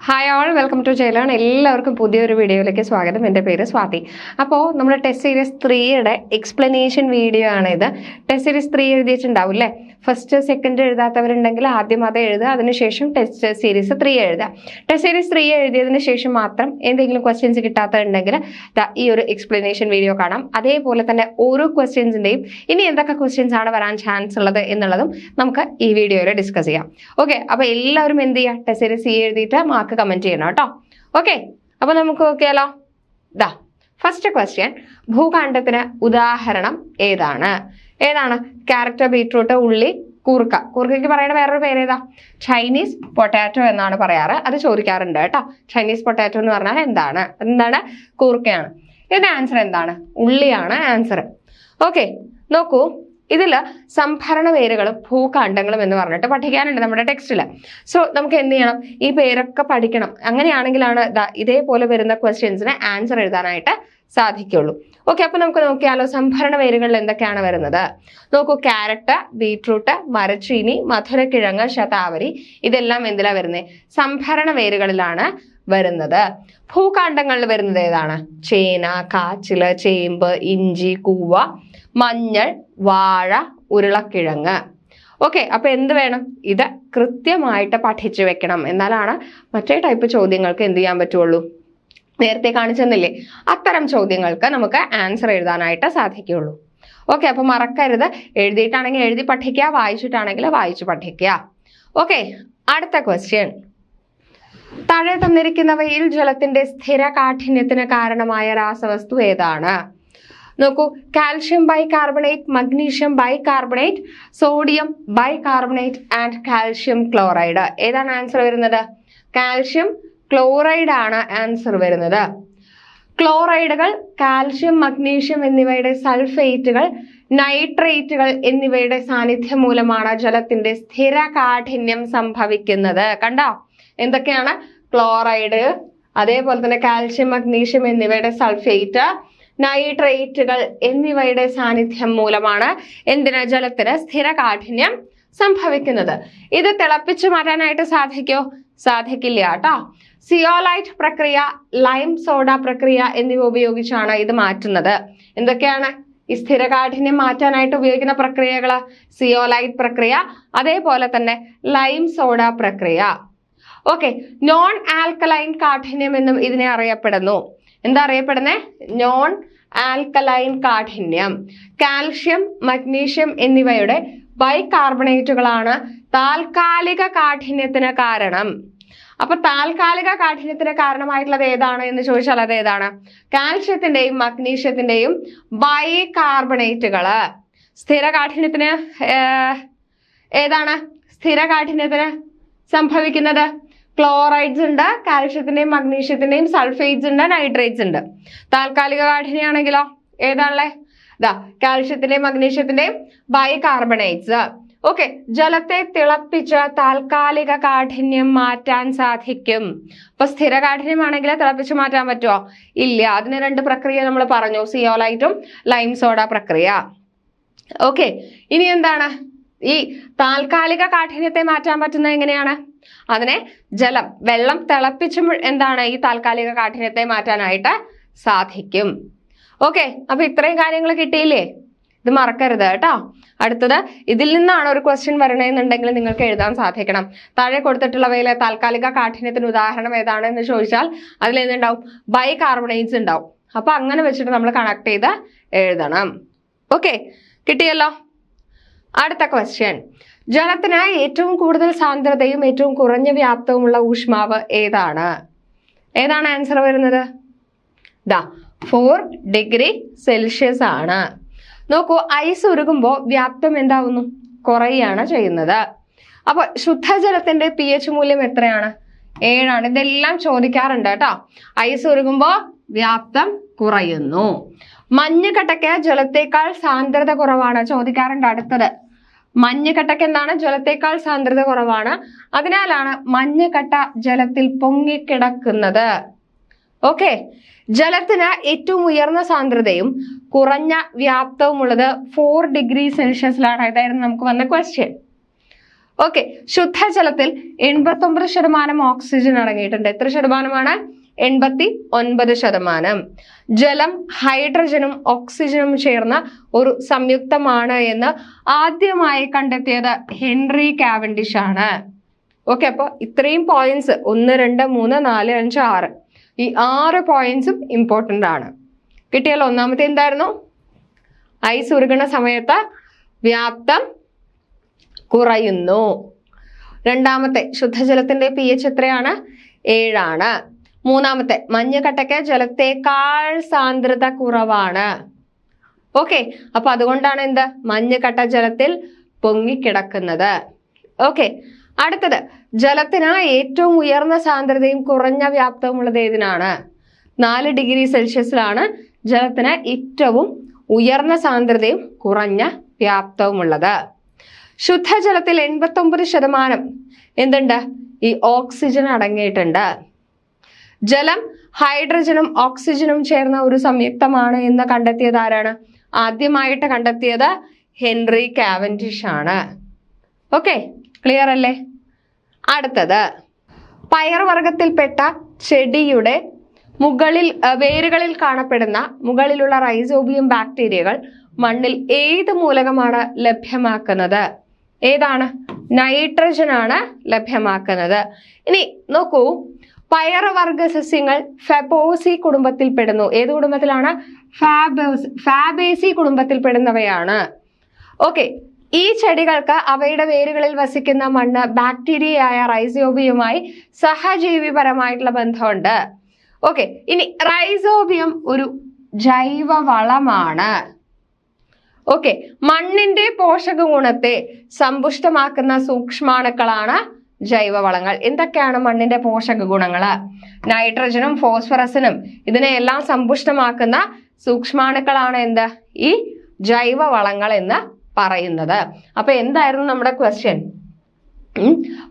Hi all welcome to ജയിലാണ് എല്ലാവർക്കും പുതിയൊരു വീഡിയോയിലേക്ക് സ്വാഗതം. എന്റെ പേര് സ്വാതി. അപ്പോൾ നമ്മുടെ ടെസ്റ്റ് സീരീസ് ത്രീയുടെ എക്സ്പ്ലനേഷൻ വീഡിയോ ആണ് ഇത് ടെസ്റ്റ് സീരീസ് ത്രീ എഴുതിയിട്ടുണ്ടാവും അല്ലേ ഫസ്റ്റ് സെക്കൻഡ് എഴുതാത്തവരുണ്ടെങ്കിൽ ആദ്യം അത് എഴുതുക അതിനുശേഷം ടെസ്റ്റ് സീരീസ് ത്രീ എഴുതുക. ടെസ്റ്റ് സീരീസ് ത്രീ എഴുതിയതിന് ശേഷം മാത്രം എന്തെങ്കിലും ക്വസ്റ്റ്യൻസ് കിട്ടാത്തതുണ്ടെങ്കിൽ ഈ ഒരു എക്സ്പ്ലനേഷൻ വീഡിയോ കാണാം. അതേപോലെ തന്നെ ഓരോ ക്വസ്റ്റ്യൻസിന്റെയും ഇനി എന്തൊക്കെ ക്വസ്റ്റ്യൻസ് ആണ് വരാൻ ചാൻസ് ഉള്ളത് എന്നുള്ളതും നമുക്ക് ഈ വീഡിയോയിൽ ഡിസ്കസ് ചെയ്യാം. ഓക്കെ അപ്പോൾ എല്ലാവരും എന്ത് ചെയ്യുക ടെസ്റ്റ് സീരീസ് സി എഴുതിയിട്ട് മാർക്ക് കമന്റ് ചെയ്യണം കേട്ടോ. ഓക്കെ അപ്പോൾ നമുക്ക് നോക്കിയാലോ ദാ ഫസ്റ്റ് ക്വസ്റ്റ്യൻ ഭൂഖണ്ഡത്തിന് ഉദാഹരണം ഏതാണ്? ഏതാണ്? ക്യാരറ്റ് ബീട്രൂട്ട് ഉള്ളി കൂർക്ക. കൂർക്കയ്ക്ക് പറയുന്ന വേറൊരു പേര് ഏതാ? ചൈനീസ് പൊട്ടാറ്റോ എന്നാണ് പറയാറ്. അത് ചോദിക്കാറുണ്ട് കേട്ടോ. ചൈനീസ് പൊട്ടാറ്റോ എന്ന് പറഞ്ഞാൽ എന്താണ്? എന്താണ്? കൂർക്കയാണ്. ഇതിന്റെ ആൻസർ എന്താണ്? ഉള്ളിയാണ് ആൻസർ ഓക്കെ നോക്കൂ. ഇതിൽ സംഭരണ പേരുകളും ഭൂഖണ്ഡങ്ങളും എന്ന് പറഞ്ഞിട്ട് പഠിക്കാനുണ്ട് നമ്മുടെ ടെക്സ്റ്റിൽ സോ നമുക്ക് എന്ത് ചെയ്യണം? ഈ പേരൊക്കെ പഠിക്കണം. അങ്ങനെയാണെങ്കിലാണ് ഇതേപോലെ വരുന്ന ക്വസ്റ്റ്യൻസിന് ആൻസർ എഴുതാനായിട്ട് സാധിക്കുള്ളൂ. ഓക്കെ അപ്പൊ നമുക്ക് നോക്കിയാലോ സംഭരണ പേരുകളിൽ എന്തൊക്കെയാണ് വരുന്നത്? നോക്കൂ ക്യാരറ്റ് ബീട്രൂട്ട് മരച്ചീനി മധുരക്കിഴങ്ങ് ശതാവരി ഇതെല്ലാം എന്തിലാ വരുന്നത് സംഭരണ പേരുകളിലാണ് വരുന്നത്. ഭൂഖണ്ഡങ്ങളിൽ വരുന്നത് ഏതാണ്? ചേന കാച്ചിൽ ചേമ്പ് ഇഞ്ചി കൂവ മഞ്ഞൾ വാഴ ഉരുളക്കിഴങ്ങ്. ഓക്കെ അപ്പോൾ എന്ത് വേണം? ഇത് കൃത്യമായിട്ട് പഠിച്ചു വെക്കണം. എന്നാലാണ് മറ്റേ ടൈപ്പ് ചോദ്യങ്ങൾക്ക് എന്ത് ചെയ്യാൻ പറ്റുള്ളൂ? നേരത്തെ കാണിച്ചെന്നില്ലേ? അത്തരം ചോദ്യങ്ങൾക്ക് നമുക്ക് ആൻസർ എഴുതാനായിട്ട് സാധിക്കുകയുള്ളൂ. ഓക്കെ അപ്പോൾ മറക്കരുത്. എഴുതിയിട്ടാണെങ്കിൽ എഴുതി പഠിക്കുക വായിച്ചിട്ടാണെങ്കിൽ വായിച്ചു പഠിക്കുക. ഓക്കെ അടുത്ത ക്വസ്റ്റ്യൻ താഴെ തന്നിരിക്കുന്നവയിൽ ജലത്തിന്റെ സ്ഥിര കാഠിന്യത്തിന് കാരണമായ രാസവസ്തു ഏതാണ്? നോക്കൂ calcium bicarbonate magnesium bicarbonate sodium bicarbonate and calcium chloride ഏതാണ് ആൻസർ വരുന്നത്? കാൽഷ്യം ക്ലോറൈഡ് ആണ് ആൻസർ വരുന്നത്. ക്ലോറൈഡുകൾ കാൽഷ്യം മഗ്നീഷ്യം എന്നിവയുടെ സൾഫേറ്റുകൾ നൈട്രേറ്റുകൾ എന്നിവയുടെ സാന്നിധ്യം മൂലമാണ് ജലത്തിന്റെ സ്ഥിര കാഠിന്യം സംഭവിക്കുന്നത്. കണ്ടോ? എന്തൊക്കെയാണ്? ക്ലോറൈഡ് അതേപോലെ തന്നെ കാൽഷ്യം മഗ്നീഷ്യം എന്നിവയുടെ സൾഫേറ്റ് നൈട്രേറ്റുകൾ എന്നിവയുടെ സാന്നിധ്യം മൂലമാണ് എന്തിന് ജലത്തിന് സ്ഥിര കാഠിന്യം സംഭവിക്കുന്നത്? ഇത് തിളപ്പിച്ചു മാറ്റാനായിട്ട് സാധിക്കോ? സാധിക്കില്ല കേട്ടോ. സിയോലൈറ്റ് പ്രക്രിയ ലൈം സോഡ പ്രക്രിയ എന്നിവ ഉപയോഗിച്ചാണ് ഇത് മാറ്റുന്നത്. എന്തൊക്കെയാണ്? ഈ സ്ഥിരകാഠിന്യം മാറ്റാനായിട്ട് ഉപയോഗിക്കുന്ന പ്രക്രിയകൾ? സിയോലൈറ്റ് പ്രക്രിയ അതേപോലെ തന്നെ ലൈം സോഡ പ്രക്രിയ. ഓക്കെ നോൺ ആൽക്കലൈൻ കാഠിന്യം എന്നും ഇതിനെ അറിയപ്പെടുന്നു. എന്താ അറിയപ്പെടുന്നത് നോൺ ആൽക്കലൈൻ കാഠിന്യം. കാൽഷ്യം മഗ്നീഷ്യം എന്നിവയുടെ ബൈകാർബണേറ്റുകളാണ് താൽക്കാലിക കാഠിന്യത്തിന് കാരണം. അപ്പൊ താൽക്കാലിക കാഠിന്യത്തിന് കാരണമായിട്ടുള്ളത് ഏതാണ് എന്ന് ചോദിച്ചാൽ അത് ഏതാണ്? കാൽഷ്യത്തിന്റെയും മഗ്നീഷ്യത്തിന്റെയും ബൈകാർബണേറ്റുകൾ സ്ഥിര കാഠിന്യത്തിന് ഏതാണ്? സ്ഥിര കാഠിന്യത്തിന് സംഭവിക്കുന്നത്? ക്ലോറൈഡ്സ് ഉണ്ട് കാൽഷ്യത്തിന്റെയും മഗ്നീഷ്യത്തിന്റെയും സൾഫേറ്റ്സ് ഉണ്ട് നൈട്രേറ്റ്സ് ഉണ്ട്. താൽക്കാലിക കാഠിന്യാണെങ്കിലോ ഏതാണല്ലേ ഇതാ കാൽഷ്യത്തിന്റെയും മഗ്നീഷ്യത്തിന്റെയും ബൈകാർബണേറ്റ്സ്. ഓക്കെ ജലത്തെ തിളപ്പിച്ച് താൽക്കാലിക കാഠിന്യം മാറ്റാൻ സാധിക്കും. അപ്പൊ സ്ഥിര കാഠിന്യമാണെങ്കിൽ തിളപ്പിച്ച് മാറ്റാൻ പറ്റുമോ ഇല്ല അതിന് രണ്ട് പ്രക്രിയ നമ്മൾ പറഞ്ഞു സിയോലൈറ്റും ലൈം സോഡ പ്രക്രിയ. ഓക്കെ ഇനി എന്താണ്? ഈ താൽക്കാലിക കാഠിന്യത്തെ മാറ്റാൻ പറ്റുന്നത് എങ്ങനെയാണ്? അതിനെ ജലം വെള്ളം തിളപ്പിച്ച എന്താണ് ഈ താൽക്കാലിക കാഠിന്യത്തെ മാറ്റാനായിട്ട് സാധിക്കും. ഓക്കെ അപ്പൊ ഇത്രയും കാര്യങ്ങൾ കിട്ടിയില്ലേ? ഇത് മറക്കരുത് കേട്ടോ. അടുത്തത് ഇതിൽ നിന്നാണ് ഒരു ക്വസ്റ്റ്യൻ വരണമെന്നുണ്ടെങ്കിൽ നിങ്ങൾക്ക് എഴുതാൻ സാധിക്കണം. താഴെ കൊടുത്തിട്ടുള്ളവയിലെ താൽക്കാലിക കാഠിന്യത്തിന് ഉദാഹരണം ഏതാണ് എന്ന് ചോദിച്ചാൽ അതിൽ എന്തുണ്ടാവും ബൈ കാർബണേറ്റ്സ് ഉണ്ടാവും. അപ്പൊ അങ്ങനെ വെച്ചിട്ട് നമ്മൾ കണക്ട് ചെയ്ത് എഴുതണം. ഓക്കെ കിട്ടിയല്ലോ? അടുത്ത ക്വസ്റ്റ്യൻ ജലത്തിന് ഏറ്റവും കൂടുതൽ സാന്ദ്രതയും ഏറ്റവും കുറഞ്ഞ വ്യാപ്തവുമുള്ള ഊഷ്മാവ് ഏതാണ്? ഏതാണ് ആൻസർ വരുന്നത്? ദാ ഫോർ ഡിഗ്രി സെൽഷ്യസ് ആണ്. നോക്കൂ ഐസ് ഉരുകുമ്പോൾ വ്യാപ്തം എന്താവുന്നു? കുറയുകയാണ് ചെയ്യുന്നത്. അപ്പൊ ശുദ്ധജലത്തിന്റെ പി എച്ച് മൂല്യം എത്രയാണ്? ഏഴാണ്. ഇതെല്ലാം ചോദിക്കാറുണ്ട് കേട്ടോ. ഐസ് ഉരുകുമ്പോൾ വ്യാപ്തം കുറയുന്നു. മഞ്ഞുകട്ടയ്ക്ക് ജലത്തേക്കാൾ സാന്ദ്രത കുറവാണ്. ചോദിക്കാറുണ്ട് അടുത്തത്. മഞ്ഞുകട്ടയ്ക്ക് എന്താണ്? ജലത്തേക്കാൾ സാന്ദ്രത കുറവാണ്. അതിനാലാണ് മഞ്ഞക്കട്ട ജലത്തിൽ പൊങ്ങിക്കിടക്കുന്നത്. ഓക്കെ. ജലത്തിന് ഏറ്റവും ഉയർന്ന സാന്ദ്രതയും കുറഞ്ഞ വ്യാപ്തവും ഉള്ളത് ഫോർ ഡിഗ്രി സെൽഷ്യസിലാണ് ഇതായിരുന്നു നമുക്ക് വന്ന ക്വസ്റ്റ്യൻ ഓക്കെ. ശുദ്ധജലത്തിൽ എൺപത്തൊമ്പത് ശതമാനം ഓക്സിജൻ അടങ്ങിയിട്ടുണ്ട്. എത്ര ശതമാനമാണ്? എൺപത്തി ഒൻപത് ശതമാനം. ജലം ഹൈഡ്രജനും ഓക്സിജനും ചേർന്ന ഒരു സംയുക്തമാണ് എന്ന് ആദ്യമായി കണ്ടെത്തിയത് ഹെൻറി കാവൻഡിഷ് ആണ്. ഓക്കെ അപ്പോൾ ഇത്രയും പോയിന്റ്സ് ഒന്ന് രണ്ട് മൂന്ന് നാല് അഞ്ച് ആറ്. ഈ ആറ് പോയിന്റ്സും ഇമ്പോർട്ടന്റ് ആണ്. കിട്ടിയല്ലോ ഒന്നാമത്തെ എന്തായിരുന്നു? ഐസ് ഉരുകണ സമയത്ത് വ്യാപ്തം കുറയുന്നു. രണ്ടാമത്തെ ശുദ്ധജലത്തിന്റെ പി എച്ച് എത്രയാണ്? ഏഴാണ്. മൂന്നാമത്തെ മഞ്ഞുകട്ടയ്ക്ക് ജലത്തേക്കാൾ സാന്ദ്രത കുറവാണ്. ഓക്കെ അപ്പൊ അതുകൊണ്ടാണ് എന്ത്? മഞ്ഞക്കട്ട ജലത്തിൽ പൊങ്ങിക്കിടക്കുന്നത്. ഓക്കെ അടുത്തത് ജലത്തിന് ഏറ്റവും ഉയർന്ന സാന്ദ്രതയും കുറഞ്ഞ വ്യാപ്തവും ഉള്ളത് ഏതിനാണ്? നാല് ഡിഗ്രി സെൽഷ്യസിലാണ് ജലത്തിന് ഏറ്റവും ഉയർന്ന സാന്ദ്രതയും കുറഞ്ഞ വ്യാപ്തവും ഉള്ളത് ശുദ്ധജലത്തിൽ എൺപത്തൊമ്പത് ശതമാനം എന്തുണ്ട്? ഈ ഓക്സിജൻ അടങ്ങിയിട്ടുണ്ട്. ജലം ഹൈഡ്രജനും ഓക്സിജനും ചേർന്ന ഒരു സംയുക്തമാണ് എന്ന് കണ്ടെത്തിയത് ആരാണ്? ആദ്യമായിട്ട് കണ്ടെത്തിയത് ഹെൻറി കാവൻഡിഷ് ആണ്. ഓക്കെ ക്ലിയർ അല്ലേ? അടുത്തത്. പയർവർഗത്തിൽപ്പെട്ട ചെടിയുടെ മുകളിൽ വേരുകളിൽ കാണപ്പെടുന്ന മുകളിലുള്ള റൈസോബിയം ബാക്ടീരിയകൾ മണ്ണിൽ ഏത് മൂലകമാണ് ലഭ്യമാക്കുന്നത്? ഏതാണ്? നൈട്രജൻ ആണ് ലഭ്യമാക്കുന്നത്. ഇനി നോക്കൂ പയറുവർഗ സസ്യങ്ങൾ ഫെബോസി കുടുംബത്തിൽ പെടുന്നു. ഏത് കുടുംബത്തിലാണ്? ഫാബോസ് ഫാബേസി കുടുംബത്തിൽ പെടുന്നവയാണ്. ഓക്കെ. ഈ ചെടികൾക്ക് അവയുടെ വേരുകളിൽ വസിക്കുന്ന മണ്ണ് ബാക്ടീരിയയായ റൈസോബിയുമായി സഹജീവിപരമായിട്ടുള്ള ബന്ധമുണ്ട്. ഓക്കെ. ഇനി റൈസോബിയം ഒരു ജൈവ വളമാണ് ഓക്കെ. മണ്ണിന്റെ പോഷക ഗുണത്തെ സമ്പുഷ്ടമാക്കുന്ന സൂക്ഷ്മാണുക്കളാണ് ജൈവവളങ്ങൾ. എന്തൊക്കെയാണ് മണ്ണിന്റെ പോഷക ഗുണങ്ങൾ? നൈട്രജനും ഫോസ്ഫറസിനും ഇതിനെയെല്ലാം സമ്പുഷ്ടമാക്കുന്ന സൂക്ഷ്മാണുക്കളാണ് എന്ത്? ഈ ജൈവവളങ്ങൾ എന്ന് പറയുന്നത്. അപ്പൊ എന്തായിരുന്നു നമ്മുടെ ക്വസ്റ്റ്യൻ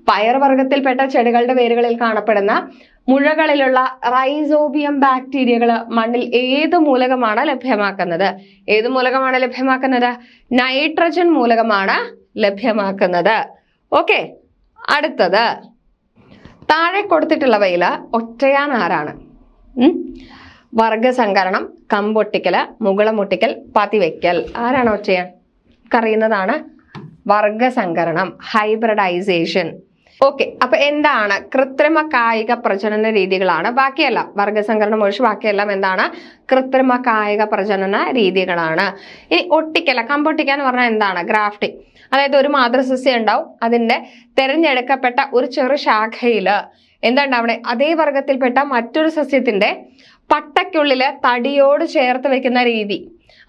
പയർവർഗത്തിൽപ്പെട്ട ചെടികളുടെ വേരുകളിൽ കാണപ്പെടുന്ന മുഴകളിലുള്ള റൈസോബിയം ബാക്ടീരിയകൾ മണ്ണിൽ ഏത് മൂലകമാണ് ലഭ്യമാക്കുന്നത്? ഏത് മൂലകമാണ് ലഭ്യമാക്കുന്നത്? നൈട്രജൻ മൂലകമാണ് ലഭ്യമാക്കുന്നത്. ഓക്കെ അടുത്തത്. താഴെ കൊടുത്തിട്ടുള്ളവയിൽ ഒറ്റയാൻ ആരാണ്? വർഗസങ്കരണം കമ്പൊട്ടിക്കൽ മുകളമൊട്ടിക്കൽ പതിവയ്ക്കൽ ആരാണ് ഒറ്റയാൻ? അറിയുന്നതാണ് വർഗസങ്കരണം ഹൈബ്രഡൈസേഷൻ. ഓക്കെ അപ്പൊ എന്താണ്? കൃത്രിമ കായിക പ്രജനന രീതികളാണ് ബാക്കിയെല്ലാം. വർഗസങ്കരണം ഒഴിച്ച് ബാക്കിയെല്ലാം എന്താണ്? കൃത്രിമ കായിക പ്രജനന രീതികളാണ്. ഇനി ഒട്ടിക്കല കമ്പൊട്ടിക്ക എന്ന് പറഞ്ഞാൽ എന്താണ്? ഗ്രാഫ്റ്റിംഗ്. അതായത് ഒരു മാതൃസസ്യം ഉണ്ടാവും. അതിന്റെ തിരഞ്ഞെടുക്കപ്പെട്ട ഒരു ചെറു ശാഖയിൽ എന്താണ്ടാവണേ? അതേ വർഗത്തിൽപ്പെട്ട മറ്റൊരു സസ്യത്തിന്റെ പട്ടയ്ക്കുള്ളിൽ തടിയോട് ചേർത്ത് വെക്കുന്ന രീതി.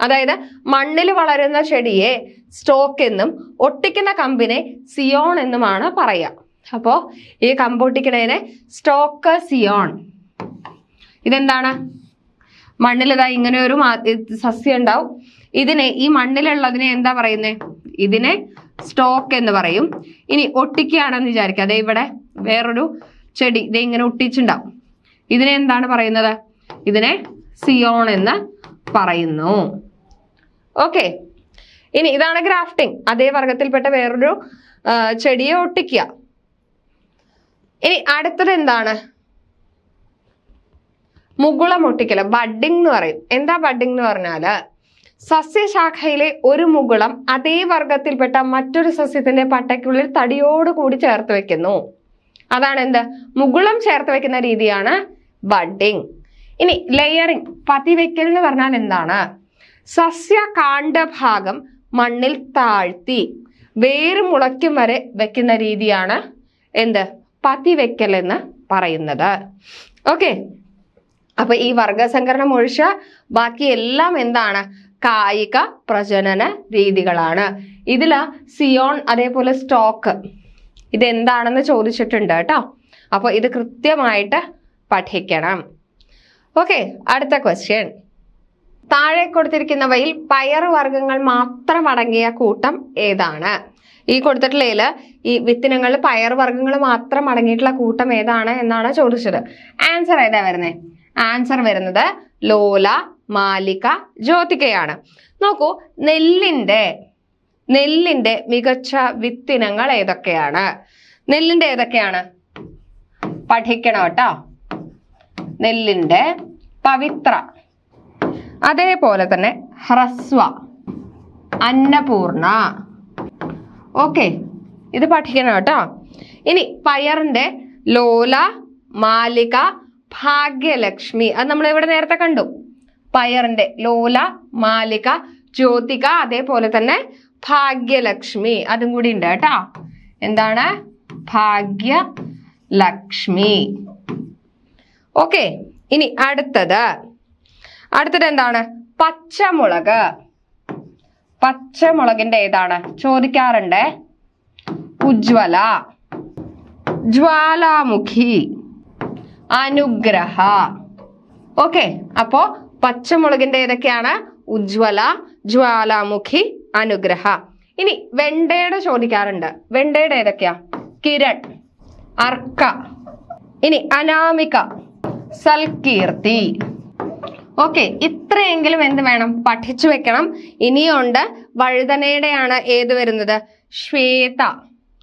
അതായത് മണ്ണിൽ വളരുന്ന ചെടിയെ സ്റ്റോക്ക് എന്നും ഒട്ടിക്കുന്ന കമ്പിനെ സിയോൺ എന്നുമാണ് പറയുക അപ്പോൾ ഈ കമ്പൊട്ടിക്കണേനെ സ്റ്റോക്ക് സിയോൺ. ഇതെന്താണ്? മണ്ണിലതായി ഇങ്ങനെ ഒരു സസ്യം ഉണ്ടാവും. ഇതിനെ ഈ മണ്ണിലുള്ളതിനെ എന്താ പറയുന്നത് ഇതിനെ സ്റ്റോക്ക് എന്ന് പറയും. ഇനി ഒട്ടിക്കുകയാണെന്ന് വിചാരിക്കുക. അതെ ഇവിടെ വേറൊരു ചെടി ഇതേ ഇങ്ങനെ ഒട്ടിച്ചുണ്ടാവും ഇതിനെ എന്താണ് പറയുന്നത്? ഇതിനെ സിയോൺ എന്ന് പറയുന്നു. ഓക്കെ ഇനി ഇതാണ് ഗ്രാഫ്റ്റിംഗ് അതേ വർഗത്തിൽപ്പെട്ട വേറൊരു ചെടിയെ ഒട്ടിക്കുക. ഇനി അടുത്തത് എന്താണ്? മുകുളം ഒട്ടിക്കല. ബഡിംഗ് എന്ന് പറയും. എന്താ ബഡിംഗ് എന്ന് പറഞ്ഞാൽ സസ്യശാഖയിലെ ഒരു മുകുളം അതേ വർഗത്തിൽപ്പെട്ട മറ്റൊരു സസ്യത്തിന്റെ പട്ടയ്ക്കുള്ളിൽ തടിയോട് കൂടി ചേർത്ത് വെക്കുന്നു. അതാണ് എന്ത് മുകുളം ചേർത്ത് വെക്കുന്ന രീതിയാണ് ബഡിങ്. ഇനി ലെയറിംഗ് പതിവെക്കൽ എന്ന് പറഞ്ഞാൽ എന്താണ്? സസ്യ കാണ്ഡഭാഗം മണ്ണിൽ താഴ്ത്തി വേര് മുളയ്ക്കും വരെ വെക്കുന്ന രീതിയാണ് എന്ത്? പതിവെക്കൽ എന്ന് പറയുന്നത്. ഓക്കെ. അപ്പൊ ഈ വർഗസങ്കരണം ഒഴിച്ച ബാക്കി എല്ലാം എന്താണ്? കായിക പ്രജനന രീതികളാണ്. ഇതിൽ സിയോൺ അതേപോലെ സ്റ്റോക്ക് ഇതെന്താണെന്ന് ചോദിച്ചിട്ടുണ്ട് കേട്ടോ. അപ്പോൾ ഇത് കൃത്യമായിട്ട് പഠിക്കണം. ഓക്കെ അടുത്ത ക്വസ്റ്റ്യൻ താഴെ കൊടുത്തിരിക്കുന്നവയിൽ പയറുവർഗങ്ങൾ മാത്രം അടങ്ങിയ കൂട്ടം ഏതാണ്? ഈ കൊടുത്തിട്ടുള്ളതിൽ ഈ വിത്തിനങ്ങളിൽ പയറുവർഗങ്ങൾ മാത്രം അടങ്ങിയിട്ടുള്ള കൂട്ടം ഏതാണ് എന്നാണ് ചോദിച്ചത്. ആൻസർ ഏതാ വരുന്നത് ആൻസർ വരുന്നത് ലോല മാലിക ജ്യോതികയാണ്. നോക്കൂ നെല്ലിന്റെ നെല്ലിന്റെ മികച്ച വിത്തിനങ്ങൾ ഏതൊക്കെയാണ്? നെല്ലിന്റെ ഏതൊക്കെയാണ്? പഠിക്കണം കേട്ടോ. നെല്ലിന്റെ പവിത്ര അതേപോലെ തന്നെ ഹ്രസ്വ അന്നപൂർണ. ഓക്കെ ഇത് പഠിക്കണം കേട്ടോ. ഇനി പയറിന്റെ ലോല മാലിക ഭാഗ്യലക്ഷ്മി അത് നമ്മൾ ഇവിടെ നേരത്തെ കണ്ടു. പയറിന്റെ ലോല മാലിക ജ്യോതിക അതേപോലെ തന്നെ ഭാഗ്യലക്ഷ്മി അതും കൂടി ഉണ്ട് കേട്ടോ. എന്താണ്? ഭാഗ്യലക്ഷ്മി. ഓക്കെ ഇനി അടുത്തത്. അടുത്തത് എന്താണ്? പച്ചമുളക്. പച്ചമുളകിന്റെ ഏതാണ്? ചോദിക്കാറുണ്ട്. ഉജ്വല ജ്വാലാമുഖി. അനുഗ്രഹ. ഓക്കെ അപ്പോ പച്ചമുളകിന്റെ ഏതൊക്കെയാണ്? ഉജ്വല ജ്വാലാമുഖി അനുഗ്രഹ. ഇനി വെണ്ടയുടെ ചോദിക്കാറുണ്ട്. വെണ്ടയുടെ ഏതൊക്കെയാ? കിരൺ അർക്ക. ഇനി അനാമിക സൽകീർത്തി. ഓക്കെ ഇത്രയെങ്കിലും എന്ത് വേണം? പഠിച്ചു വെക്കണം. ഇനിയുണ്ട് വഴുതനയുടെയാണ് ഏത് വരുന്നത്? ശ്വേത.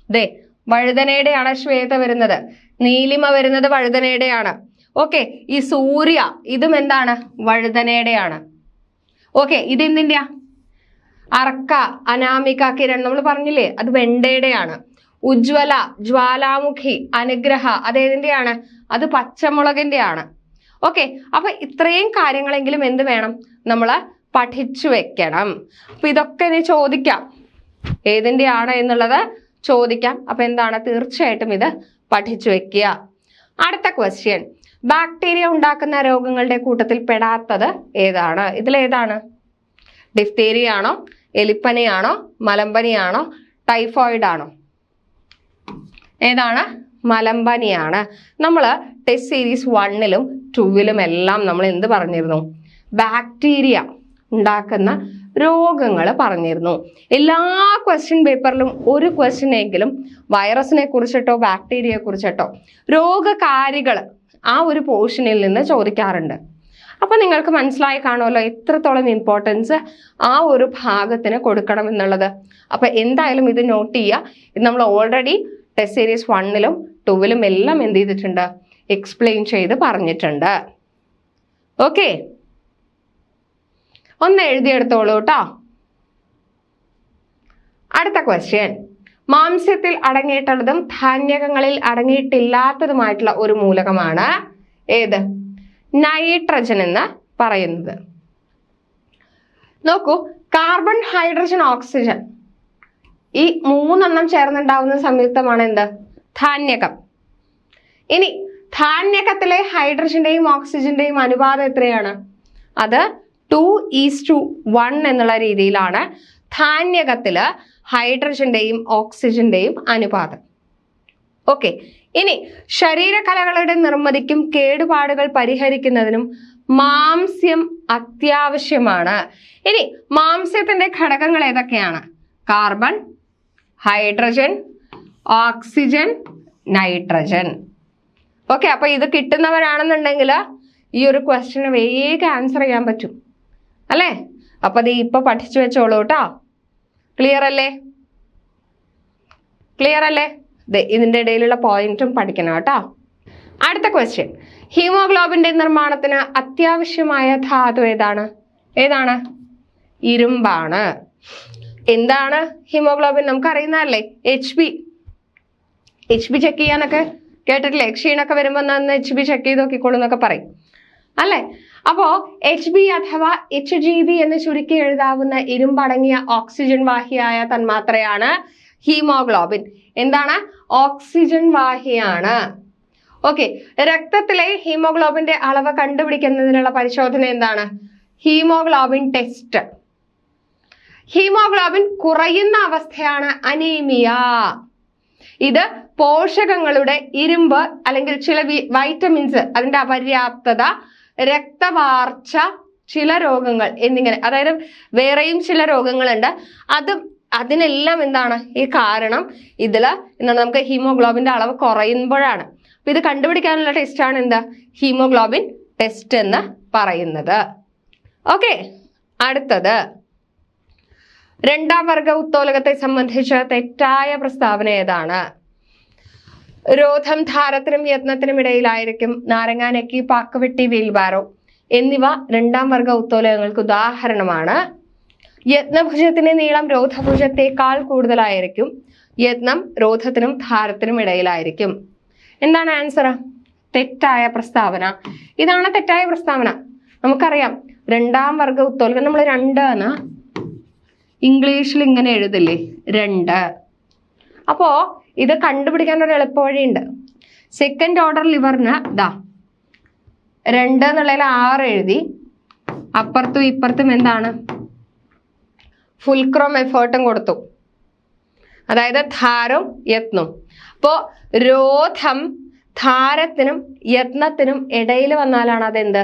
ദേ വഴുതനയുടെയാണ് ശ്വേത വരുന്നത്. നീലിമ വരുന്നത് വഴുതനയുടെയാണ്. ഓക്കെ ഈ സൂര്യ ഇതും എന്താണ്? വഴുതനയുടെയാണ്. ഓക്കെ ഇതെന്തിന്റെയാ അർക്ക അനാമിക കിരൺ നമ്മൾ പറഞ്ഞില്ലേ? അത് വെണ്ടയുടെയാണ്. ഉജ്വല ജ്വാലാമുഖി അനുഗ്രഹ അത് ഏതിന്റെയാണ്? അത് പച്ചമുളകിന്റെയാണ്. ഓക്കെ അപ്പൊ ഇത്രയും കാര്യങ്ങളെങ്കിലും എന്ത് വേണം? നമ്മൾ പഠിച്ചു വെക്കണം. അപ്പൊ ഇതൊക്കെ ഇനി ചോദിക്കാം. ഏതിന്റെയാണ് എന്നുള്ളത് ചോദിക്കാം. അപ്പൊ എന്താണ്? തീർച്ചയായിട്ടും ഇത് പഠിച്ചു വെക്കുക. അടുത്ത ക്വസ്റ്റ്യൻ ബാക്ടീരിയ ഉണ്ടാക്കുന്ന രോഗങ്ങളുടെ കൂട്ടത്തിൽ പെടാത്തത് ഏതാണ്? ഇതിലേതാണ്? ഡിഫ്തേരിയ ആണോ എലിപ്പനിയാണോ മലമ്പനിയാണോ ടൈഫോയിഡ് ആണോ ഏതാണ് മലമ്പനിയാണ് നമ്മൾ ടെസ്റ്റ് സീരീസ് വണ്ണിലും ടൂവിലും എല്ലാം നമ്മൾ എന്ത് പറഞ്ഞിരുന്നു? ബാക്ടീരിയ ഉണ്ടാക്കുന്ന രോഗങ്ങൾ പറഞ്ഞിരുന്നു. എല്ലാ ക്വസ്റ്റ്യൻ പേപ്പറിലും ഒരു ക്വസ്റ്റ്യൻ എങ്കിലും വൈറസിനെ കുറിച്ചിട്ടോ ബാക്ടീരിയയെ കുറിച്ചിട്ടോ രോഗകാരികൾ ആ ഒരു പോർഷനിൽ നിന്ന് ചോദിക്കാറുണ്ട്. അപ്പോൾ നിങ്ങൾക്ക് മനസ്സിലായി കാണുമല്ലോ എത്രത്തോളം ഇമ്പോർട്ടൻസ് ആ ഒരു ഭാഗത്തിന് കൊടുക്കണം എന്നുള്ളത്. അപ്പോൾ എന്തായാലും ഇത് നോട്ട് ചെയ്യുക. നമ്മൾ ഓൾറെഡി ടെസ്റ്റ് സീരീസ് വണ്ണിലും ടൂവിലും എല്ലാം എന്ത് ചെയ്തിട്ടുണ്ട്? എക്സ്പ്ലെയിൻ ചെയ്ത് പറഞ്ഞിട്ടുണ്ട്. ഓക്കെ ഒന്ന് എഴുതിയെടുത്തോളൂ കേട്ടോ അടുത്ത ക്വസ്റ്റ്യൻ മാംസ്യത്തിൽ അടങ്ങിയിട്ടുള്ളതും ധാന്യകങ്ങളിൽ അടങ്ങിയിട്ടില്ലാത്തതുമായിട്ടുള്ള ഒരു മൂലകമാണ് ഏത്? നൈട്രജൻ എന്ന് പറയുന്നത്. നോക്കൂ കാർബൺ ഹൈഡ്രജൻ ഓക്സിജൻ ഈ മൂന്നെണ്ണം ചേർന്നുണ്ടാവുന്ന സംയുക്തമാണ് എന്ത്? ധാന്യകം. ഇനി ധാന്യകത്തിലെ ഹൈഡ്രജന്റെയും ഓക്സിജന്റെയും അനുപാതം എത്രയാണ്? അത് ടു ഈസ് ടു വൺ എന്നുള്ള രീതിയിലാണ് ധാന്യകത്തിൽ ഹൈഡ്രജന്റെയും ഓക്സിജന്റെയും അനുപാതം. ഓക്കെ. ഇനി ശരീരകലകളുടെ നിർമ്മിതിക്കും കേടുപാടുകൾ പരിഹരിക്കുന്നതിനും മാംസ്യം അത്യാവശ്യമാണ്. ഇനി മാംസ്യത്തിന്റെ ഘടകങ്ങൾ ഏതൊക്കെയാണ്? Carbon hydrogen oxygen nitrogen. Okay അപ്പൊ ഇത് കിട്ടുന്നവരാണെന്നുണ്ടെങ്കിൽ ഈ ഒരു ക്വസ്റ്റിന് വേഗം ആൻസർ ചെയ്യാൻ പറ്റും. അല്ലേ? അപ്പൊ അത് ഇപ്പൊ പഠിച്ചു വെച്ചോളൂ കേട്ടോ. ക്ലിയർ അല്ലേ? ക്ലിയർ അല്ലേ? ഇതിന്റെ ഇടയിലുള്ള പോയിന്റും പഠിക്കണം കേട്ടോ. അടുത്ത ക്വസ്റ്റ്യൻ ഹീമോഗ്ലോബിന്റെ നിർമ്മാണത്തിന് അത്യാവശ്യമായ ധാതു ഏതാണ്? ഏതാണ്? ഇരുമ്പാണ്. എന്താണ് ഹീമോഗ്ലോബിൻ നമുക്ക് അറിയുന്നതല്ലേ H B H B check ചെയ്യാനൊക്കെ കേട്ടിട്ടില്ലേ? ക്ഷീണൊക്കെ വരുമ്പോൾ എച്ച് ബി ചെക്ക് ചെയ്ത് നോക്കിക്കോളൂ എന്നൊക്കെ പറയും. അല്ലേ? അപ്പോ എച്ച് ബി അഥവാ എച്ച് ജി ബി എന്ന് ചുരുക്കി എഴുതാവുന്ന ഇരുമ്പടങ്ങിയ ഓക്സിജൻ വാഹിയായ തന്മാത്രയാണ് ഹീമോഗ്ലോബിൻ എന്താണ്? ഓക്സിജൻ വാഹിയാണ്. ഓക്കെ രക്തത്തിലെ ഹീമോഗ്ലോബിന്റെ അളവ് കണ്ടുപിടിക്കുന്നതിനുള്ള പരിശോധന എന്താണ്? ഹീമോഗ്ലോബിൻ ടെസ്റ്റ് ഹീമോഗ്ലോബിൻ കുറയുന്ന അവസ്ഥയാണ് അനീമിയ ഇത് പോഷകങ്ങളുടെ ഇരുമ്പ് അല്ലെങ്കിൽ ചില വൈറ്റമിൻസ് അതിന്റെ അപര്യാപ്തത രക്തവാർച്ച ചില രോഗങ്ങൾ എന്നിങ്ങനെ. അതായത് വേറെയും ചില രോഗങ്ങളുണ്ട്. അത് അതിനെല്ലാം എന്താണ് ഈ കാരണം? ഇതിൽ എന്താണ് നമുക്ക് ഹീമോഗ്ലോബിന്റെ അളവ് കുറയുമ്പോഴാണ്. അപ്പൊ ഇത് കണ്ടുപിടിക്കാനുള്ള ടെസ്റ്റാണ് എന്താ? ഹീമോഗ്ലോബിൻ ടെസ്റ്റ് എന്ന് പറയുന്നത്. ഓക്കെ അടുത്തത്. രണ്ടാം വർഗ ഉത്തോലകത്തെ സംബന്ധിച്ച തെറ്റായ പ്രസ്താവന ഏതാണ്? രോധം ധാരത്തിനും യത്നത്തിനും ഇടയിലായിരിക്കും നാരങ്ങാനക്കി പാക്കുവെട്ടി വീൽബാരോ എന്നിവ രണ്ടാം വർഗ ഉത്തോലകങ്ങൾക്ക് ഉദാഹരണമാണ്. യത്നഭുജത്തിന്റെ നീളം രോധഭുജത്തേക്കാൾ കൂടുതലായിരിക്കും. യത്നം രോധത്തിനും ധാരത്തിനും ഇടയിലായിരിക്കും. എന്താണ് ആൻസർ തെറ്റായ പ്രസ്താവന. ഇതാണ് തെറ്റായ പ്രസ്താവന. നമുക്കറിയാം രണ്ടാം വർഗ ഉത്തോലകം നമ്മൾ രണ്ട് എന്ന് ഇംഗ്ലീഷിൽ ഇങ്ങനെ എഴുതില്ലേ? രണ്ട്. അപ്പോ ഇത് കണ്ടുപിടിക്കാൻ ഒരു എളുപ്പ വഴിയുണ്ട് സെക്കൻഡ് ഓർഡർ ലിവറിന് ദാ രണ്ട് എന്നുള്ളതിൽ ആറ് എഴുതി അപ്പുറത്തും ഇപ്പുറത്തും എന്താണ്? ഫുൾക്രോം എഫേർട്ടും കൊടുത്തു. അതായത് ധാരും യത്നും. അപ്പോൾ രോധം ധാരത്തിനും യത്നത്തിനും ഇടയിൽ വന്നാലാണ് അതെന്ത്?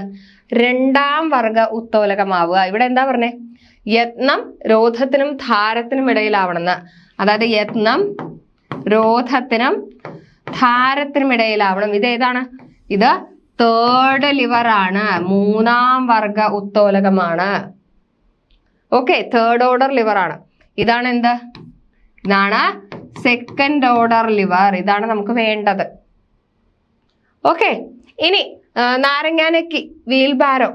രണ്ടാം വർഗ ഉത്തോലകമാവുക. ഇവിടെ എന്താ പറഞ്ഞേ? യത്നം രോധത്തിനും ധാരത്തിനും ഇടയിലാവണമെന്ന്. അതായത് യത്നം രോധത്തിനും ധാരത്തിനും ഇടയിലാവണം ഇത് ഏതാണ്? ഇത് തേർഡ് ലിവർ ആണ്. മൂന്നാം വർഗ ഉത്തോലകമാണ്. ഓക്കെ തേർഡ് ഓർഡർ ലിവർ ആണ്. ഇതാണ് എന്ത്? ഇതാണ് സെക്കൻഡ് ഓർഡർ ലിവർ ഇതാണ് നമുക്ക് വേണ്ടത്. ഓക്കെ ഇനി നാരങ്ങാനക്കി നാരങ്ങാനക്കി വീൽബാരോ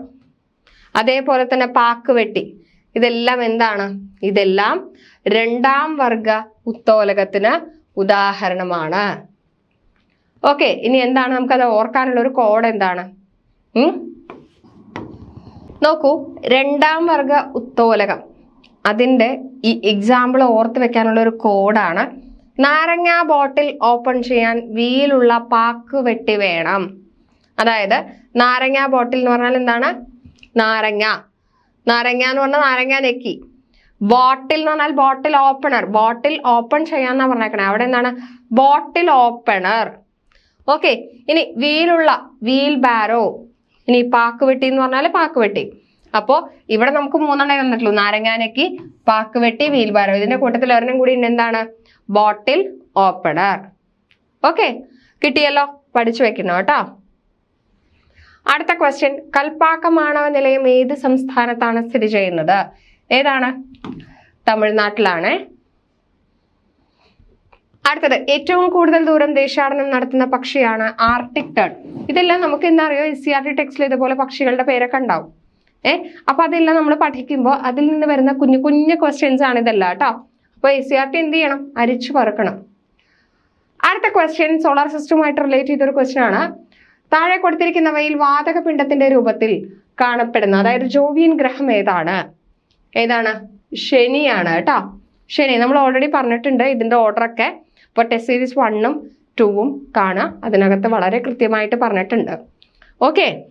അതേപോലെ തന്നെ പാക്ക് വെട്ടി. ഇതെല്ലാം എന്താണ്? ഇതെല്ലാം രണ്ടാം വർഗ ഉത്തോലകത്തിന് ഉദാഹരണമാണ്. ഓക്കെ ഇനി എന്താണ്? നമുക്കത് ഓർക്കാനുള്ള ഒരു കോഡ് എന്താണ്? നോക്കൂ രണ്ടാം വർഗ ഉത്തോലകം. അതിന്റെ ഈ എക്സാമ്പിൾ ഓർത്ത് വെക്കാനുള്ള ഒരു കോഡാണ് നാരങ്ങ ബോട്ടിൽ ഓപ്പൺ ചെയ്യാൻ വീലുള്ള പാക്ക് വെട്ടി വേണം. അതായത് നാരങ്ങ ബോട്ടിൽ എന്ന് പറഞ്ഞാൽ എന്താണ്? നാരങ്ങ. നാരങ്ങ എന്ന് പറഞ്ഞാൽ നാരങ്ങ നെക്കി. ബോട്ടിൽ എന്ന് പറഞ്ഞാൽ ബോട്ടിൽ ഓപ്പണർ ബോട്ടിൽ ഓപ്പൺ ചെയ്യാന്നാ പറഞ്ഞേക്കണേ. അവിടെ എന്താണ്? ബോട്ടിൽ ഓപ്പണർ ഓക്കെ ഇനി വീലുള്ള വീൽ ബാരോ ഇനി പാക്ക് വെട്ടി എന്ന് പറഞ്ഞാൽ പാക്ക് വെട്ടി അപ്പോ ഇവിടെ നമുക്ക് മൂന്നെണ്ണേ തന്നിട്ടുള്ളൂ. നാരങ്ങാനക്കി പാക്ക് വെട്ടി വീൽ ബാരോ ഇതിന്റെ കൂട്ടത്തിൽ ഒരെണ്ണം കൂടി ഉണ്ട് എന്താണ്? ബോട്ടിൽ ഓപ്പണർ ഓക്കെ കിട്ടിയല്ലോ. പഠിച്ചു വെക്കണം കേട്ടോ. അടുത്ത ക്വസ്റ്റ്യൻ കൽപ്പാക്ക മാണവ നിലയം ഏത് സംസ്ഥാനത്താണ് സ്ഥിതി ചെയ്യുന്നത്? ഏതാണ്? തമിഴ്നാട്ടിലാണ്. അടുത്തത് ഏറ്റവും കൂടുതൽ ദൂരം ദേശാടനം നടത്തുന്ന പക്ഷിയാണ് ആർട്ടിക് ടേൺ. ഇതെല്ലാം നമുക്ക് എന്താ അറിയോ എസ് സി ആർ ടി ടെക്സ്റ്റിൽ ഇതുപോലെ പക്ഷികളുടെ പേരൊക്കെ ഉണ്ടാവും. ഏ? അപ്പൊ അതെല്ലാം നമ്മൾ പഠിക്കുമ്പോൾ അതിൽ നിന്ന് വരുന്ന കുഞ്ഞു കുഞ്ഞു ക്വസ്റ്റ്യൻസ് ആണ് ഇതെല്ലാം കേട്ടോ. അപ്പൊ എസ് സി ആർ ടി എന്ത് ചെയ്യണം? അരിച്ചു പറക്കണം. അടുത്ത ക്വസ്റ്റ്യൻ സോളാർ സിസ്റ്റവുമായിട്ട് റിലേറ്റ് ചെയ്തൊരു ക്വസ്റ്റ്യൻ ആണ്. താഴെ കൊടുത്തിരിക്കുന്നവയിൽ വാതക പിണ്ഡത്തിന്റെ രൂപത്തിൽ കാണപ്പെടുന്ന അതായത് ജോവിയൻ ഗ്രഹം ഏതാണ്? ഏതാണ്? ശനിയാണ് കേട്ടോ. ശനി നമ്മൾ ഓൾറെഡി പറഞ്ഞിട്ടുണ്ട് ഇതിന്റെ ഓർഡർ ഒക്കെ. ഇപ്പോൾ ടെസ്റ്റ് സീരീസ് വണ്ണും ടൂവും കാണാം അതിനകത്ത് വളരെ കൃത്യമായിട്ട് പറഞ്ഞിട്ടുണ്ട്. ഓക്കെ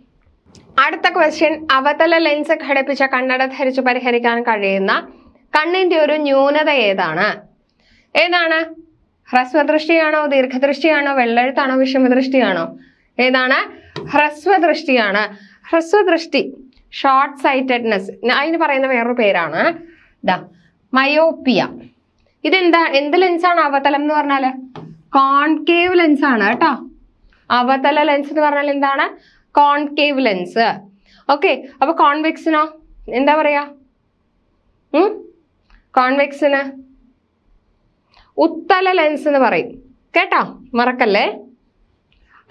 അടുത്ത ക്വസ്റ്റ്യൻ അവതല ലെൻസ് ഘടിപ്പിച്ച കണ്ണട ധരിച്ച് പരിഹരിക്കാൻ കഴിയുന്ന കണ്ണിന്റെ ഒരു ന്യൂനത ഏതാണ്? ഏതാണ്? ഹ്രസ്വദൃഷ്ടിയാണോ ദീർഘദൃഷ്ടിയാണോ വെള്ളെഴുത്താണോ വിഷമദൃഷ്ടിയാണോ? ഏതാണ്? ഹ്രസ്വദൃഷ്ടിയാണ്. ഹ്രസ്വദൃഷ്ടി ഷോർട്ട് സൈറ്റഡ്നെസ് അതിന് പറയുന്ന വേറൊരു പേരാണ്. ദാ മയോപ്പിയ ഇതെന്താ? എന്ത് ലെൻസാണ് അവതലം എന്ന് പറഞ്ഞാൽ? കോൺകേവ് ലെൻസ് ആണ് കേട്ടോ. അവതല ലെൻസ് എന്ന് പറഞ്ഞാൽ എന്താണ്? കോൺകേവ് ലെൻസ് ഓക്കെ അപ്പൊ കോൺവെക്സിനോ എന്താ പറയാ? കോൺവെക്സിന് ഉത്തല ലെൻസ് എന്ന് പറയും. കേട്ടോ? മറക്കല്ലേ?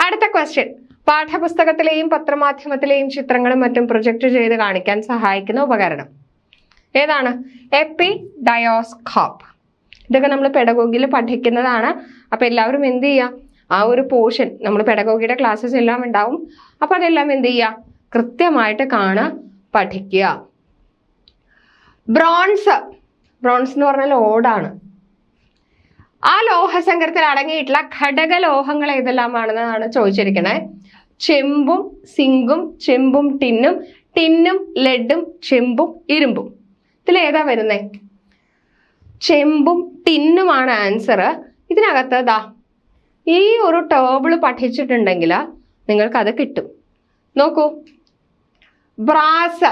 അടുത്ത ക്വസ്റ്റ്യൻ പാഠപുസ്തകത്തിലെയും പത്രമാധ്യമത്തിലെയും ചിത്രങ്ങളും മറ്റും പ്രൊജക്റ്റ് ചെയ്ത് കാണിക്കാൻ സഹായിക്കുന്ന ഉപകരണം. ഏതാണ്? എപ്പി ഡയോസ്കോപ്പ് ഇതൊക്കെ നമ്മൾ പെടഗോഗിയിൽ പഠിക്കുന്നതാണ്. അപ്പോൾ എല്ലാവരും എന്ത് ചെയ്യുക ആ ഒരു പോർഷൻ നമ്മൾ പെടഗോഗിയുടെ ക്ലാസ്സസ് എല്ലാം ഉണ്ടാവും. അപ്പോൾ അതെല്ലാം എന്ത് ചെയ്യുക കൃത്യമായിട്ട് കാണുക പഠിക്കുക. ബ്രോൺസ്. ബ്രോൺസ് എന്ന് പറഞ്ഞാൽ ഓടാണ്. ആ ലോഹസങ്കരത്തിൽ അടങ്ങിയിട്ടുള്ള ഘടക ലോഹങ്ങൾ ഏതെല്ലാമാണെന്നാണ് ചോദിച്ചിരിക്കണേ. ചെമ്പും സിങ്കും ചെമ്പും ടിന്നും ടിന്നും ലെഡും ചെമ്പും ഇരുമ്പും. ഇതിൽ ഏതാ വരുന്നേ? ചെമ്പും ടിന്നുമാണ് ആൻസർ ഇതിനകത്ത് ദാ ഈ ഒരു ടേബിൾ പഠിച്ചിട്ടുണ്ടെങ്കിൽ നിങ്ങൾക്കത് കിട്ടും. നോക്കൂ. ബ്രാസ്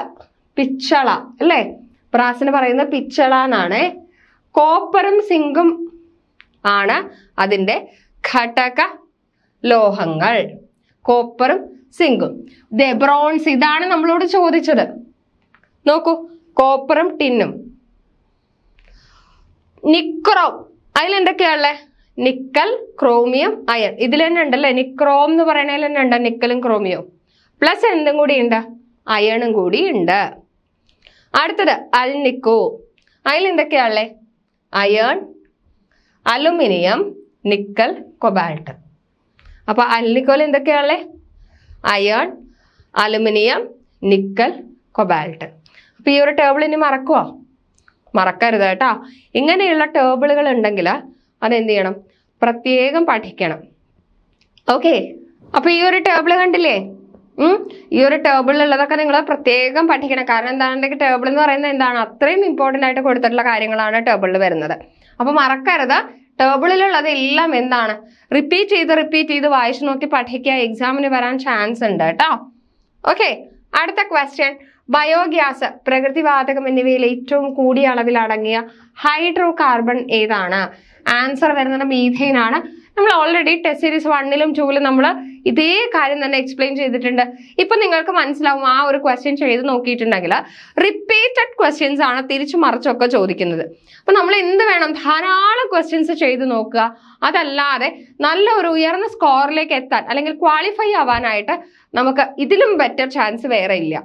പിച്ചള അല്ലേ? ബ്രാസിന് പറയുന്ന പിച്ചള എന്നാണ്. കോപ്പറും സിങ്കും ആണ് അതിന്റെ ഘടക ലോഹങ്ങൾ. കോപ്പറും സിങ്കും ദേ ബ്രോൺസ് ഇതാണ് നമ്മളോട് ചോദിച്ചത്. നോക്കൂ കോപ്പറും ടിന്നും നിക്രോം അതിൽ എന്തൊക്കെയാണല്ലേ നിക്കൽ ക്രോമിയം അയൺ ഇതിൽ തന്നെ ഉണ്ടല്ലേ? നിക്രോം എന്ന് പറയണതിൽ തന്നെ ഉണ്ട്? നിക്കലും ക്രോമിയവും പ്ലസ് എന്തും കൂടി ഉണ്ട്? അയണും കൂടി ഉണ്ട്. അടുത്തത് അൽനിക്കോ അതിൽ എന്തൊക്കെയാണല്ലേ അയൺ അലുമിനിയം നിക്കൽ കൊബാൾട്ട് അപ്പൊ അല്ലിക്കോല എന്തൊക്കെയാണല്ലേ അയൺ അലുമിനിയം നിക്കൽ കൊബാൾട്ട് അപ്പൊ ഈ ഒരു ടേബിൾ ഇനി മറക്കുവോ? മറക്കരുത് കേട്ടോ. ഇങ്ങനെയുള്ള ടേബിളുകൾ ഉണ്ടെങ്കിൽ അതെന്ത് ചെയ്യണം? പ്രത്യേകം പഠിക്കണം. ഓക്കെ അപ്പോൾ ഈ ഒരു ടേബിൾ കണ്ടില്ലേ? ഈ ഒരു ടേബിളിലുള്ളതൊക്കെ നിങ്ങൾ പ്രത്യേകം പഠിക്കണം. കാരണം എന്താണെങ്കിൽ ടേബിൾ എന്ന് പറയുന്നത് എന്താണ്? അത്രയും ഇമ്പോർട്ടന്റ് ആയിട്ട് കൊടുത്തിട്ടുള്ള കാര്യങ്ങളാണ് ടേബിളിൽ വരുന്നത്. അപ്പോൾ മറക്കരുത്. ടേബിളിലുള്ളത് എല്ലാം എന്താണ്? റിപ്പീറ്റ് ചെയ്ത് റിപ്പീറ്റ് ചെയ്ത് വായിച്ചു നോക്കി പഠിക്കുക. എക്സാമിന് വരാൻ ചാൻസ് ഉണ്ട് കേട്ടോ. ഓക്കെ അടുത്ത ക്വസ്റ്റ്യൻ ബയോഗ്യാസ് പ്രകൃതിവാതകം എന്നിവയിൽ ഏറ്റവും കൂടിയ അളവിൽ അടങ്ങിയ ഹൈഡ്രോ കാർബൺ ഏതാണ്? ആൻസർ വരുന്നത് മീഥെയിൻ ആണ്. നമ്മൾ ഓൾറെഡി ടെസ്റ്റ് സീരീസ് വണ്ണിലും ടൂവിലും നമ്മൾ ഇതേ കാര്യം തന്നെ എക്സ്പ്ലെയിൻ ചെയ്തിട്ടുണ്ട്. ഇപ്പൊ നിങ്ങൾക്ക് മനസ്സിലാവും ആ ഒരു ക്വസ്റ്റ്യൻ ചെയ്ത് നോക്കിയിട്ടുണ്ടെങ്കിൽ റിപ്പീറ്റഡ് ക്വസ്റ്റ്യൻസ് ആണ് തിരിച്ചു മറിച്ചൊക്കെ ചോദിക്കുന്നത്. അപ്പൊ നമ്മൾ എന്ത് വേണം? ധാരാളം ക്വസ്റ്റ്യൻസ് ചെയ്ത് നോക്കുക. അതല്ലാതെ നല്ല ഒരു ഉയർന്ന സ്കോറിലേക്ക് എത്താൻ അല്ലെങ്കിൽ ക്വാളിഫൈ ആവാനായിട്ട് നമുക്ക് ഇതിലും ബെറ്റർ ചാൻസ് വേറെ ഇല്ല.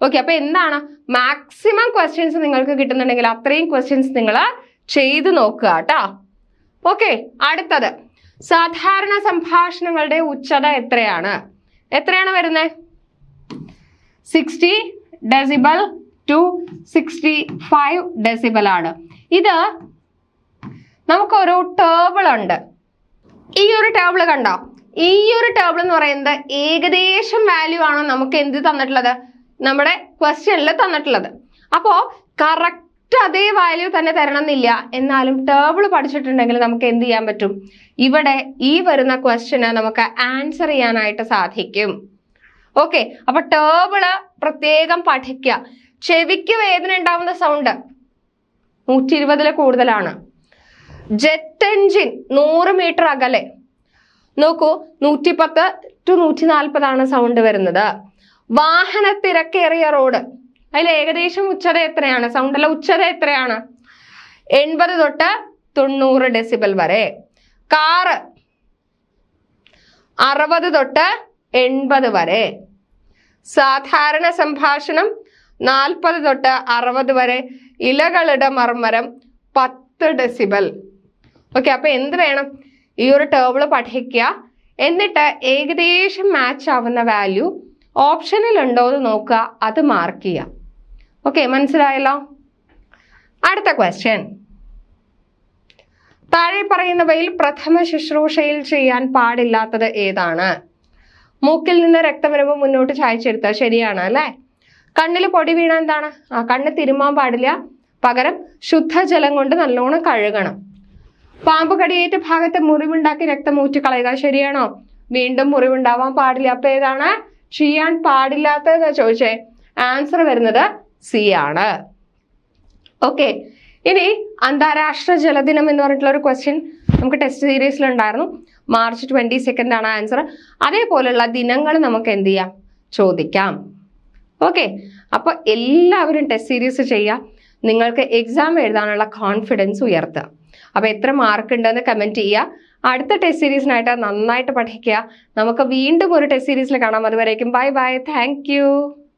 ഓക്കെ അപ്പൊ എന്താണ്? മാക്സിമം ക്വസ്റ്റ്യൻസ് നിങ്ങൾക്ക് കിട്ടുന്നുണ്ടെങ്കിൽ അത്രയും ക്വസ്റ്റ്യൻസ് നിങ്ങൾ ചെയ്ത് നോക്കുക കേട്ടോ. ഓക്കെ അടുത്തത്. സാധാരണ സംഭാഷണങ്ങളുടെ ഉച്ചത എത്രയാണ്? എത്രയാണ് വരുന്നത്? Sixty decibel to sixty five decibel ആണ്. ഇത് നമുക്കൊരു ടേബിൾ ഉണ്ട്. ഈ ഒരു ടേബിൾ കണ്ടോ? ഈ ഒരു ടേബിൾ എന്ന് പറയുന്നത് ഏകദേശം വാല്യൂ ആണ് നമുക്ക് എന്ത് തന്നിട്ടുള്ളത്? നമ്മുടെ ക്വസ്റ്റ്യനിൽ തന്നിട്ടുള്ളത്. അപ്പോ കറക്റ്റ് അതേ വാല്യൂ തന്നെ തരണം എന്നില്ല എന്നാലും ടേബിൾ പഠിച്ചിട്ടുണ്ടെങ്കിൽ നമുക്ക് എന്ത് ചെയ്യാൻ പറ്റും? ഇവിടെ ഈ വരുന്ന ക്വസ്റ്റിന് നമുക്ക് ആൻസർ ചെയ്യാനായിട്ട് സാധിക്കും. ഓക്കെ അപ്പൊ ടേബിൾ പ്രത്യേകം പഠിക്കുക ചെവിക്ക് വേദന ഉണ്ടാവുന്ന സൗണ്ട് നൂറ്റി ഇരുപതിൽ കൂടുതലാണ്. ജെറ്റ് എൻജിൻ നൂറ് മീറ്റർ അകലെ. നോക്കൂ നൂറ്റിപ്പത്ത് ടു നൂറ്റി നാൽപ്പതാണ് സൗണ്ട് വരുന്നത്. വാഹന തിരക്കേറിയ റോഡ് അതിൽ ഏകദേശം ഉച്ചത എത്രയാണ്? സൗണ്ടിലെ ഉച്ചത എത്രയാണ്? എൺപത് തൊട്ട് തൊണ്ണൂറ് ഡെസിബൽ വരെ. കാറ്. അറുപത് തൊട്ട് എൺപത് വരെ. സാധാരണ സംഭാഷണം നാൽപ്പത് തൊട്ട് അറുപത് വരെ. ഇലകളുടെ മർമ്മരം പത്ത് ഡെസിബൽ. ഓക്കെ അപ്പൊ എന്ത് വേണം? ഈ ഒരു ടേബിൾ പഠിക്കുക. എന്നിട്ട് ഏകദേശം മാച്ച് ആവുന്ന വാല്യൂ ഓപ്ഷനിൽ ഉണ്ടോ എന്ന് നോക്കുക. അത് മാർക്ക് ചെയ്യുക. ഓക്കെ മനസ്സിലായല്ലോ? അടുത്ത ക്വസ്റ്റ്യൻ താഴെ പറയുന്നവയിൽ പ്രഥമ ശുശ്രൂഷയിൽ ചെയ്യാൻ പാടില്ലാത്തത് ഏതാണ്? മൂക്കിൽ നിന്ന് രക്തമരവ് മുന്നോട്ട് ചായച്ചെടുത്ത ശരിയാണ് അല്ലേ? കണ്ണിൽ പൊടി വീണ എന്താണ്? ആ കണ്ണ് തിരുമാൻ പാടില്ല. പകരം ശുദ്ധജലം കൊണ്ട് നല്ലോണം കഴുകണം. പാമ്പ് കടിയേറ്റ ഭാഗത്ത് മുറിവുണ്ടാക്കി രക്തം ഊറ്റി കളയുക ശരിയാണോ? വീണ്ടും മുറിവുണ്ടാവാൻ പാടില്ല. അപ്പൊ ഏതാണ്? ചെയ്യാൻ പാടില്ലാത്തതെന്ന് ചോദിച്ചേ? ആൻസർ വരുന്നത് സി ആണ്. ഓക്കെ ഇനി അന്താരാഷ്ട്ര ജലദിനം എന്ന് പറഞ്ഞിട്ടുള്ള ഒരു ക്വസ്റ്റ്യൻ നമുക്ക് ടെസ്റ്റ് സീരീസിൽ ഉണ്ടായിരുന്നു. മാർച്ച് ട്വന്റി സെക്കൻഡ് ആണ് ആൻസർ അതേപോലെയുള്ള ദിനങ്ങൾ നമുക്ക് എന്ത് ചെയ്യാം? ചോദിക്കാം. ഓക്കെ അപ്പൊ എല്ലാവരും ടെസ്റ്റ് സീരീസ് ചെയ്യുക. നിങ്ങൾക്ക് എക്സാം എഴുതാനുള്ള കോൺഫിഡൻസ് ഉയർത്തുക. അപ്പൊ എത്ര മാർക്ക് ഉണ്ടെന്ന് കമന്റ് ചെയ്യുക. അടുത്ത ടെസ്റ്റ് സീരീസിനായിട്ട് നന്നായിട്ട് പഠിക്കുക. നമുക്ക് വീണ്ടും ഒരു ടെസ്റ്റ് സീരീസിൽ കാണാം. അതുവരേക്കും ബൈ ബൈ താങ്ക്